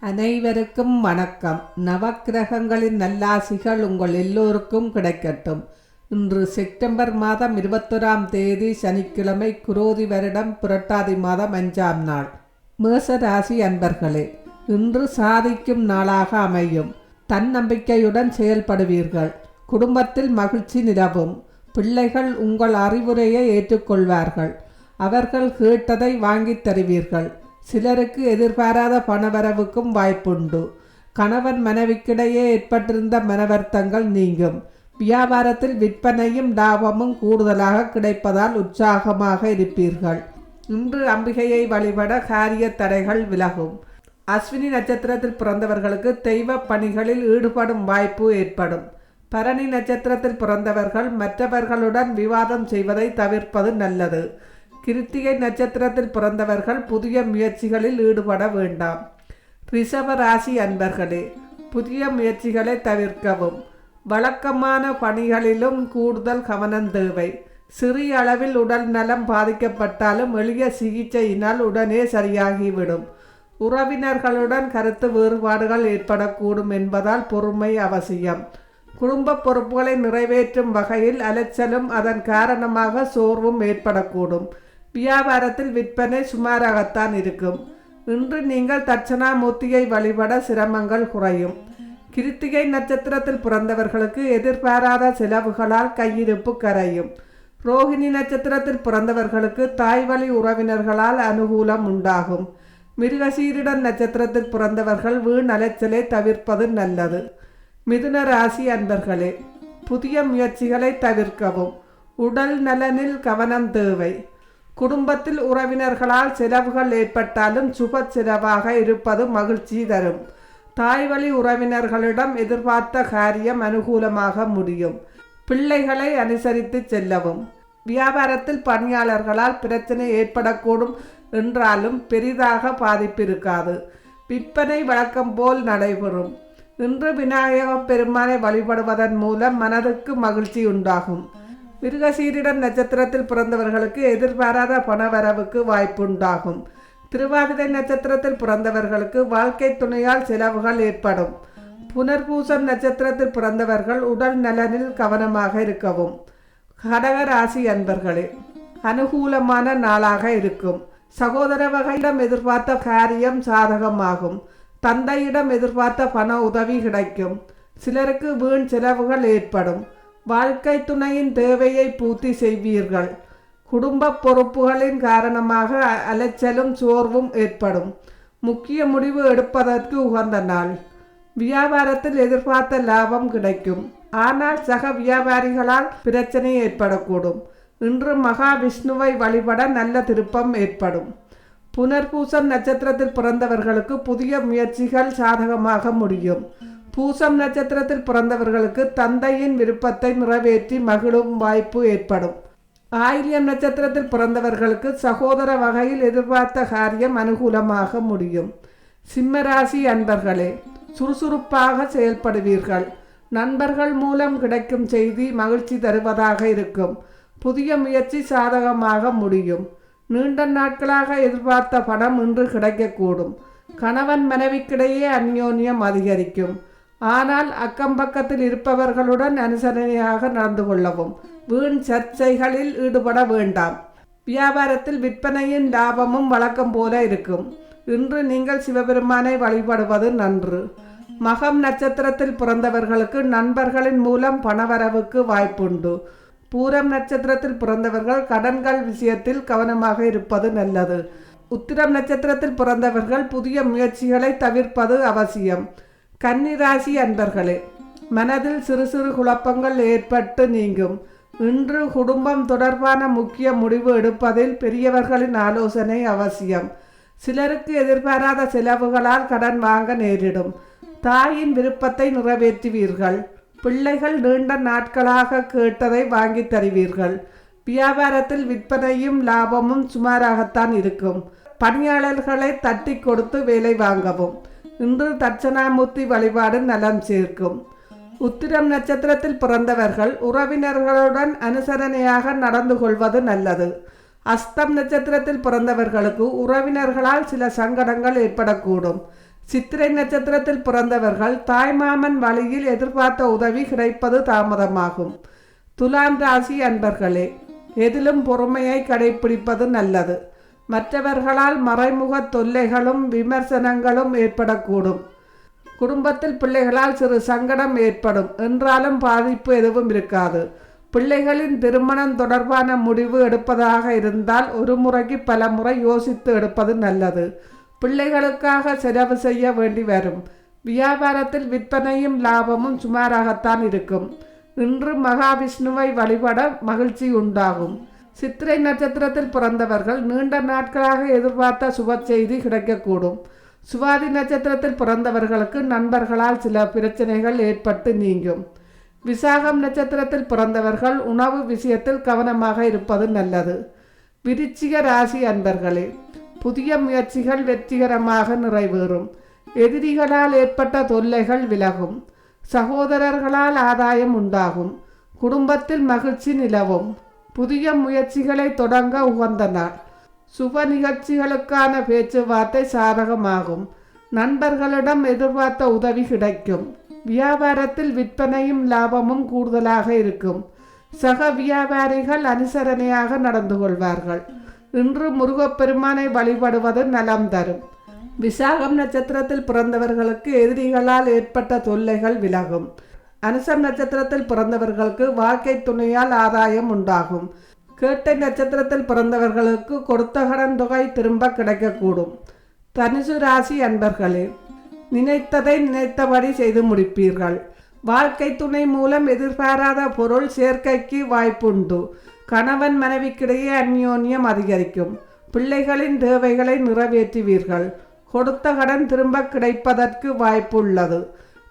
அனைவருக்கும் வணக்கம். நவக்கிரகங்களின் நல்லாசிகள் உங்கள் எல்லோருக்கும் கிடைக்கட்டும். இன்று செப்டம்பர் மாதம் இருபத்தொராம் தேதி சனிக்கிழமை குரோதி வருடம் புரட்டாதி மாதம் அஞ்சாம் நாள். மேச ராசி அன்பர்களே இன்று சாதிக்கும் நாளாக அமையும். தன்னம்பிக்கையுடன் செயல்படுவீர்கள். குடும்பத்தில் மகிழ்ச்சி நிலவும். பிள்ளைகள் உங்கள் அறிவுரையை ஏற்றுக்கொள்வார்கள். அவர்கள் கேட்டதை வாங்கித் தருவீர்கள். சிலருக்கு எதிர்பாராத பணவரவுக்கும் வாய்ப்புண்டு. கணவன் மனைவிக்கிடையே ஏற்பட்டிருந்த மனவர்த்தங்கள் நீங்கும். வியாபாரத்தில் விற்பனையும் லாபமும் கூடுதலாக கிடைப்பதால் உற்சாகமாக இருப்பீர்கள். இன்று அம்பிகையை வழிபட காரிய தடைகள் விலகும். அஸ்வினி நட்சத்திரத்தில் பிறந்தவர்களுக்கு தெய்வ பணிகளில் ஈடுபடும் வாய்ப்பு ஏற்படும். பரணி நட்சத்திரத்தில் பிறந்தவர்கள் மற்றவர்களுடன் விவாதம் செய்வதை தவிர்ப்பது நல்லது. கிருத்திகை நட்சத்திரத்தில் பிறந்தவர்கள் புதிய முயற்சிகளில் ஈடுபட வேண்டாம். ரிஷப ராசி அன்பர்களே புதிய முயற்சிகளை தவிர்க்கவும். வழக்கமான பணிகளிலும் கூடுதல் கவனம் தேவை. சிறிய அளவில் உடல் நலம் பாதிக்கப்பட்டாலும் எளிய சிகிச்சையினால் உடனே சரியாகிவிடும். உறவினர்களுடன் கருத்து வேறுபாடுகள் ஏற்படக்கூடும் என்பதால் பொறுமை அவசியம். குடும்ப பொறுப்புகளை நிறைவேற்றும் வகையில் அலைச்சலும் அதன் காரணமாக சோர்வும் ஏற்படக்கூடும். வியாபாரத்தில் விற்பனை சுமாராகத்தான் இருக்கும். இன்று நீங்கள் தட்சணாமூர்த்தியை வழிபட சிரமங்கள் குறையும். கிருத்திகை நட்சத்திரத்தில் பிறந்தவர்களுக்கு எதிர்பாராத செலவுகளால் கையிருப்பு கரையும். ரோஹிணி நட்சத்திரத்தில் பிறந்தவர்களுக்கு தாய் வழி உறவினர்களால் அனுகூலம் உண்டாகும். மிருகசீரிடன் நட்சத்திரத்தில் பிறந்தவர்கள் வீண் அலைச்சலை தவிர்ப்பது நல்லது. மிதுன ராசி அன்பர்களே புதிய முயற்சிகளை தவிர்க்கவும். உடல் நலனில் கவனம் தேவை. குடும்பத்தில் உறவினர்களால் செலவுகள் ஏற்பட்டாலும் சுப செலவாக இருப்பது மகிழ்ச்சி தரும். தாய்வழி உறவினர்களிடம் எதிர்பார்த்த காரியம் அனுகூலமாக முடியும். பிள்ளைகளை அனுசரித்து செல்லவும். வியாபாரத்தில் பணியாளர்களால் பிரச்சனை ஏற்படக்கூடும் என்றாலும் பெரிதாக பாதிப்பிருக்காது. விற்பனை வழக்கம் போல் நடைபெறும். இன்று விநாயக பெருமானை வழிபடுவதன் மூலம் மனதுக்கு மகிழ்ச்சி உண்டாகும். மிருகசீரிடம் நட்சத்திரத்தில் பிறந்தவர்களுக்கு எதிர்பாராத பணவரவுக்கு வாய்ப்புண்டாகும். திருவாதிரை நட்சத்திரத்தில் பிறந்தவர்களுக்கு வாழ்க்கை துணையால் செலவுகள் ஏற்படும். புனர்பூசம் நட்சத்திரத்தில் பிறந்தவர்கள் உடல் நலனில் கவனமாக இருக்கவும். கடக ராசி அன்பர்களே அனுகூலமான நாளாக இருக்கும். சகோதர வகையிடம் எதிர்பார்த்த காரியம் சாதகமாகும். தந்தையிடம் எதிர்பார்த்த பண உதவி கிடைக்கும். சிலருக்கு வீண் செலவுகள் ஏற்படும். வாழ்க்கை துணையின் தேவையை பூர்த்தி செய்வீர்கள். குடும்ப பொறுப்புகளின் காரணமாக அலைச்சலும் சோர்வும் ஏற்படும். முக்கிய முடிவு எடுப்பதற்கு உகந்த நாள். வியாபாரத்தில் எதிர்பார்த்த லாபம் கிடைக்கும். ஆனால் சக வியாபாரிகளால் பிரச்சனை ஏற்படக்கூடும். இன்று மகாவிஷ்ணுவை வழிபட நல்ல திருப்பம் ஏற்படும். புனர்பூசம் நட்சத்திரத்தில் பிறந்தவர்களுக்கு புதிய முயற்சிகள் சாதகமாக முடியும். பூசம் நட்சத்திரத்தில் பிறந்தவர்களுக்கு தந்தையின் விருப்பத்தை நிறைவேற்றி மகிழும் வாய்ப்பு ஏற்படும். ஆயில்யம் நட்சத்திரத்தில் பிறந்தவர்களுக்கு சகோதர வகையில் எதிர்பார்த்த காரியம் அனுகூலமாக முடியும். சிம்மராசி அன்பர்களே சுறுசுறுப்பாக செயல்படுவீர்கள். நண்பர்கள் மூலம் கிடைக்கும் செய்தி மகிழ்ச்சி தருவதாக இருக்கும். புதிய முயற்சி சாதகமாக முடியும். நீண்ட நாட்களாக எதிர்பார்த்த பணம் இன்று கிடைக்கக்கூடும். கணவன் மனைவிக்கிடையே அந்யோன்யம் அதிகரிக்கும். ஆனால் அக்கம் பக்கத்தில் இருப்பவர்களுடன் அனுசரணையாக நடந்து கொள்ளவும் வீண் சர்ச்சைகளில் ஈடுபட வேண்டாம். வியாபாரத்தில் விற்பனையின் லாபமும் வழக்கம் போல இருக்கும். இன்று நீங்கள் சிவபெருமானை வழிபடுவது நன்று. மகம் நட்சத்திரத்தில் பிறந்தவர்களுக்கு நண்பர்களின் மூலம் பணவரவுக்கு வாய்ப்புண்டு. பூரம் நட்சத்திரத்தில் பிறந்தவர்கள் கடன்கள் விஷயத்தில் கவனமாக இருப்பது நல்லது. உத்திரம் நட்சத்திரத்தில் பிறந்தவர்கள் புதிய முயற்சிகளை தவிர்ப்பது அவசியம். கன்னிராசி அன்பர்களே மனதில் சிறு சிறு குழப்பங்கள் ஏற்பட்டு நீங்கும். இன்று குடும்பம் தொடர்பான முக்கிய முடிவு எடுப்பதில் பெரியவர்களின் ஆலோசனை அவசியம். சிலருக்கு எதிர்பாராத செலவுகளால் கடன் வாங்க நேரிடும். தாயின் விருப்பத்தை நிறைவேற்றுவீர்கள். பிள்ளைகள் நீண்ட நாட்களாக கேட்டதை வாங்கி தருவீர்கள். வியாபாரத்தில் விற்பனையும் லாபமும் சுமாராகத்தான் இருக்கும். பணியாளர்களை தட்டி கொடுத்து வேலை வாங்கவும். இன்று தட்சணாமூர்த்தி வழிபாடு நலம் சேர்க்கும். உத்திரம் நட்சத்திரத்தில் பிறந்தவர்கள் உறவினர்களுடன் அனுசரணையாக நடந்து கொள்வது நல்லது. அஸ்தம் நட்சத்திரத்தில் பிறந்தவர்களுக்கு உறவினர்களால் சில சங்கடங்கள் ஏற்படக்கூடும். சித்திரை நட்சத்திரத்தில் பிறந்தவர்கள் தாய்மாமன் வழியில் எதிர்பார்த்த உதவி கிடைப்பது தாமதமாகும். துலாம் ராசி அன்பர்களே எதிலும் பொறுமையை கடைபிடிப்பது நல்லது. மற்றவர்களால் மறைமுக தொல்லைகளும் விமர்சனங்களும் ஏற்படக்கூடும். குடும்பத்தில் பிள்ளைகளால் சிறு சங்கடம் ஏற்படும். என்றாலும் பாதிப்பு எதுவும் இருக்காது. பிள்ளைகளின் திருமணம் தொடர்பான முடிவு எடுப்பதாக இருந்தால் ஒரு முறைக்கு பல முறை யோசித்து எடுப்பது நல்லது. பிள்ளைகளுக்காக செலவு செய்ய வேண்டி வரும். வியாபாரத்தில் விற்பனையும் லாபமும் சுமாராகத்தான் இருக்கும். இன்று மகாவிஷ்ணுவை வழிபட மகிழ்ச்சி உண்டாகும். சித்திரை நட்சத்திரத்தில் பிறந்தவர்கள் நீண்ட நாட்களாக எதிர்பார்த்த சுப செய்தி கிடைக்கக்கூடும். சுவாதி நட்சத்திரத்தில் பிறந்தவர்களுக்கு நண்பர்களால் சில பிரச்சனைகள் ஏற்பட்டு நீங்கும். விசாகம் நட்சத்திரத்தில் பிறந்தவர்கள் உணவு விஷயத்தில் கவனமாக இருப்பது நல்லது. விருச்சிக ராசி அன்பர்களே புதிய முயற்சிகள் வெற்றிகரமாக நிறைவேறும். எதிரிகளால் ஏற்பட்ட தொல்லைகள் விலகும். சகோதரர்களால் ஆதாயம் உண்டாகும். குடும்பத்தில் மகிழ்ச்சி நிலவும். புதிய முயற்சிகளை தொடங்க உகந்த சுப நிகழ்ச்சிகளுக்கான பேச்சுவார்த்தை சாதகமாகும். நண்பர்களிடம் எதிர்பார்த்த உதவி கிடைக்கும். வியாபாரத்தில் விற்பனையும் லாபமும் கூடுதலாக இருக்கும். சக வியாபாரிகள் அனுசரணையாக நடந்து கொள்வார்கள். இன்று முருகப்பெருமானை வழிபடுவது நலம் தரும். விசாகம் நட்சத்திரத்தில் பிறந்தவர்களுக்கு எதிரிகளால் ஏற்பட்ட தொல்லைகள் விலகும். அனுசம் நட்சத்திரத்தில் பிறந்தவர்களுக்கு வாழ்க்கை துணையால் ஆதாயம் உண்டாகும். கேட்டை நட்சத்திரத்தில் பிறந்தவர்களுக்கு கொடுத்த கடன் தொகை திரும்ப கிடைக்கக்கூடும். தனுசு ராசி அன்பர்களே நினைத்ததை நினைத்தபடி செய்து முடிப்பீர்கள். வாழ்க்கை துணை மூலம் எதிர்பாராத பொருள் சேர்க்கைக்கு வாய்ப்புண்டு. கணவன் மனைவிக்கிடையே அந்யோன்யம் அதிகரிக்கும். பிள்ளைகளின் தேவைகளை நிறைவேற்றுவீர்கள். கொடுத்த கடன் திரும்ப கிடைப்பதற்கு வாய்ப்புள்ளது.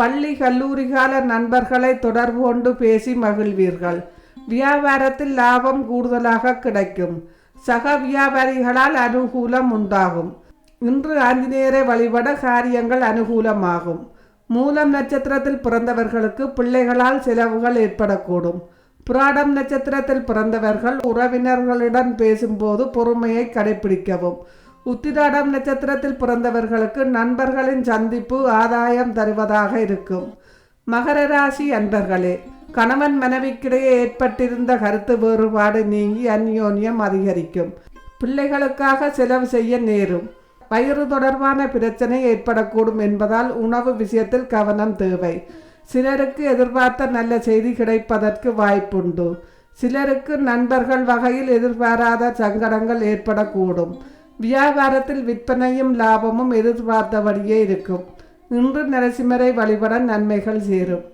பள்ளி கல்லூரி கால நண்பர்களை தொடர்பு கொண்டு பேசி மகிழ்வீர்கள். வியாபாரத்தில் லாபம் கூடுதலாக கிடைக்கும். சக வியாபாரிகளால் அனுகூலம் உண்டாகும். இன்று ஆஞ்சநேயரை வழிபட காரியங்கள் அனுகூலமாகும். மூலம் நட்சத்திரத்தில் பிறந்தவர்களுக்கு பிள்ளைகளால் செலவுகள் ஏற்படக்கூடும். புராடம் நட்சத்திரத்தில் பிறந்தவர்கள் உறவினர்களுடன் பேசும்போது பொறுமையை கடைபிடிக்கவும். உத்திராடம் நட்சத்திரத்தில் பிறந்தவர்களுக்கு நண்பர்களின் சந்திப்பு ஆதாயம் தருவதாக இருக்கும். மகர ராசி அன்பர்களே கணவன் மனைவிக்கிடையே ஏற்பட்டிருந்த கருத்து வேறுபாடு நீங்கி அந்யோன்யம் அதிகரிக்கும். பிள்ளைகளுக்காக செலவு செய்ய நேரும். வயிறு தொடர்பான பிரச்சனை ஏற்படக்கூடும் என்பதால் உணவு விஷயத்தில் கவனம் தேவை. சிலருக்கு எதிர்பார்த்த நல்ல செய்தி கிடைப்பதற்கு வாய்ப்புண்டு. சிலருக்கு நண்பர்கள் வகையில் எதிர்பாராத சங்கடங்கள் ஏற்படக்கூடும். வியாபாரத்தில் விற்பனையும் லாபமும் எதிர்பார்த்தபடியே இருக்கும். இன்று நரசிம்மரை வழிபட நன்மைகள் சேரும்.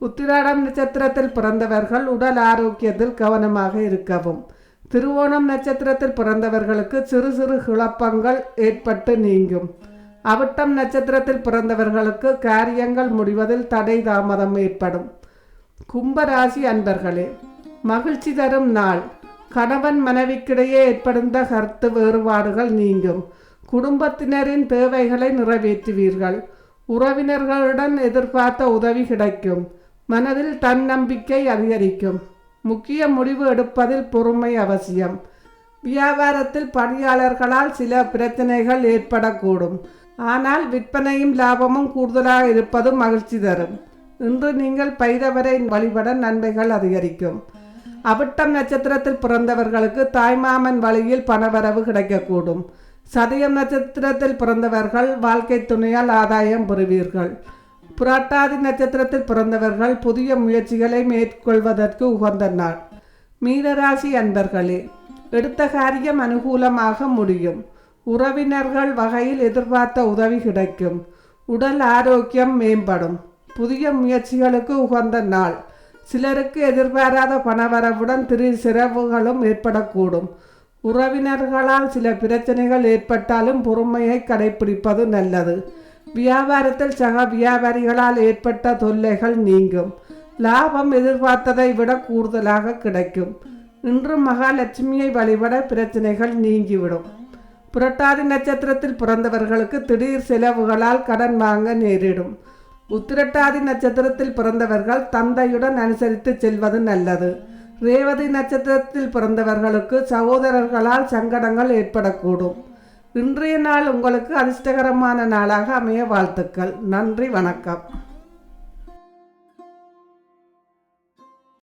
உத்திராடம் நட்சத்திரத்தில் பிறந்தவர்கள் உடல் ஆரோக்கியத்தில் கவனமாக இருக்கவும். திருவோணம் நட்சத்திரத்தில் பிறந்தவர்களுக்கு சிறு சிறு குழப்பங்கள் ஏற்பட்டு நீங்கும். அவிட்டம் நட்சத்திரத்தில் பிறந்தவர்களுக்கு காரியங்கள் முடிவதில் தடை தாமதம் ஏற்படும். கும்பராசி அன்பர்களே மகிழ்ச்சி தரும் நாள். கணவன் மனைவிக்கிடையே ஏற்படுந்த கருத்து வேறுபாடுகள் நீங்கும். குடும்பத்தினரின் தேவைகளை நிறைவேற்றுவீர்கள். உறவினர்களுடன் எதிர்பார்த்த உதவி கிடைக்கும். மனதில் தன்னம்பிக்கை அதிகரிக்கும். முக்கிய முடிவு எடுப்பதில் பொறுமை அவசியம். வியாபாரத்தில் பணியாளர்களால் சில பிரச்சனைகள் ஏற்படக்கூடும். ஆனால் விற்பனையும் லாபமும் கூடுதலாக இருப்பதும் மகிழ்ச்சி தரும். இன்று நீங்கள் பயிரவரை வழிபட நன்மைகள் அதிகரிக்கும். அவிட்டம் நட்சத்திரத்தில் பிறந்தவர்களுக்கு தாய்மாமன் வழியில் பணவரவு கிடைக்கக்கூடும். சதயம் நட்சத்திரத்தில் பிறந்தவர்கள் வாழ்க்கை துணையால் ஆதாயம் பெறுவீர்கள். புரட்டாதி நட்சத்திரத்தில் பிறந்தவர்கள் புதிய முயற்சிகளை மேற்கொள்வதற்கு உகந்த நாள். மீனராசி அன்பர்களே எடுத்த காரியம் அனுகூலமாக முடியும். உறவினர்கள் வகையில் எதிர்பார்த்த உதவி கிடைக்கும். உடல் ஆரோக்கியம் மேம்படும். புதிய முயற்சிகளுக்கு உகந்த நாள். சிலருக்கு எதிர்பாராத பணவரவுடன் திரு சிறவுகளும் ஏற்படக்கூடும். உறவினர்களால் சில பிரச்சனைகள் ஏற்பட்டாலும் பொறுமையை கடைபிடிப்பது நல்லது. வியாபாரத்தில் சக வியாபாரிகளால் ஏற்பட்ட தொல்லைகள் நீங்கும். லாபம் எதிர்பார்த்ததை விட கூடுதலாக கிடைக்கும். இன்று மகாலட்சுமியை வழிபட பிரச்சனைகள் நீங்கிவிடும். புரட்டாதி நட்சத்திரத்தில் பிறந்தவர்களுக்கு திடீர் செலவுகளால் கடன் வாங்க நேரிடும். உத்திரட்டாதி நட்சத்திரத்தில் பிறந்தவர்கள் தந்தையுடன் அனுசரித்து செல்வது நல்லது. ரேவதி நட்சத்திரத்தில் பிறந்தவர்களுக்கு சகோதரர்களால் சங்கடங்கள் ஏற்படக்கூடும். இன்றைய நாள் உங்களுக்கு அதிர்ஷ்டகரமான நாளாக அமைய வாழ்த்துக்கள். நன்றி வணக்கம்.